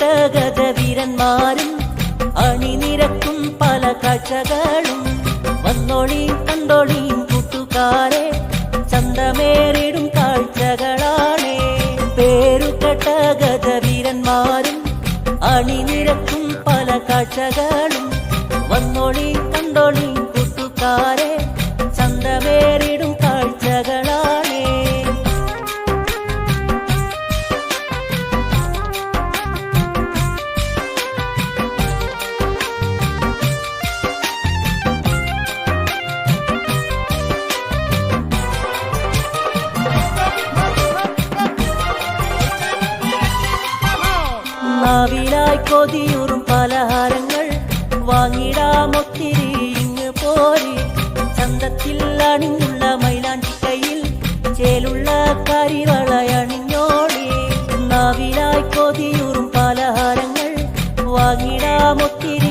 ഗജവീരന്മാരും അണിനിരക്കും പല കാഴ്ചകളും വന്നോളിയും കണ്ടോളിയും കൂട്ടുകാരെ ചന്തമേറിടും കാഴ്ചകളാണേ. പേരുകെട്ട വീരന്മാരും അണിനിരക്കും പല കാഴ്ചകളും വന്നോളിയും കണ്ടോളിയും കൂട്ടുകാരെ ചന്തമേറിടും കൊതിയൂറും പലഹാരങ്ങൾ വാങ്ങിടാമൊത്തിരി ഇങ്ങ് പോരി. ചന്തത്തിൽ അണിഞ്ഞുള്ള മൈലാഞ്ചിക്കയിൽ ചേലുള്ള കരിവളയണിഞ്ഞോടി നാവിലായി കൊതിയൂറും പലഹാരങ്ങൾ വാങ്ങിടാമൊത്തിരി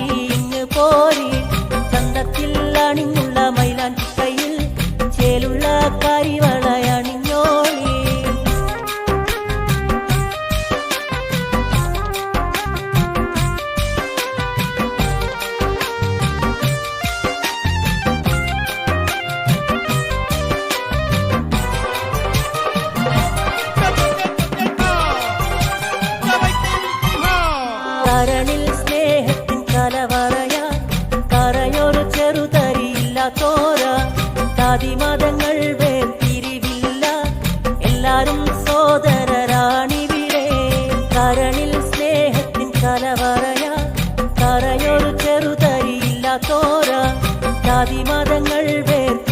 തോര. ജാതിമതങ്ങൾ വേർതിരിവില്ല എല്ലാരും സോദരരാണിവിടെ. കരണിൽ സ്നേഹത്തിൻ കലവറയ കരയൊരു ചെറുതരിയില്ല തോര. വേർതിരിവില്ല എല്ലാരും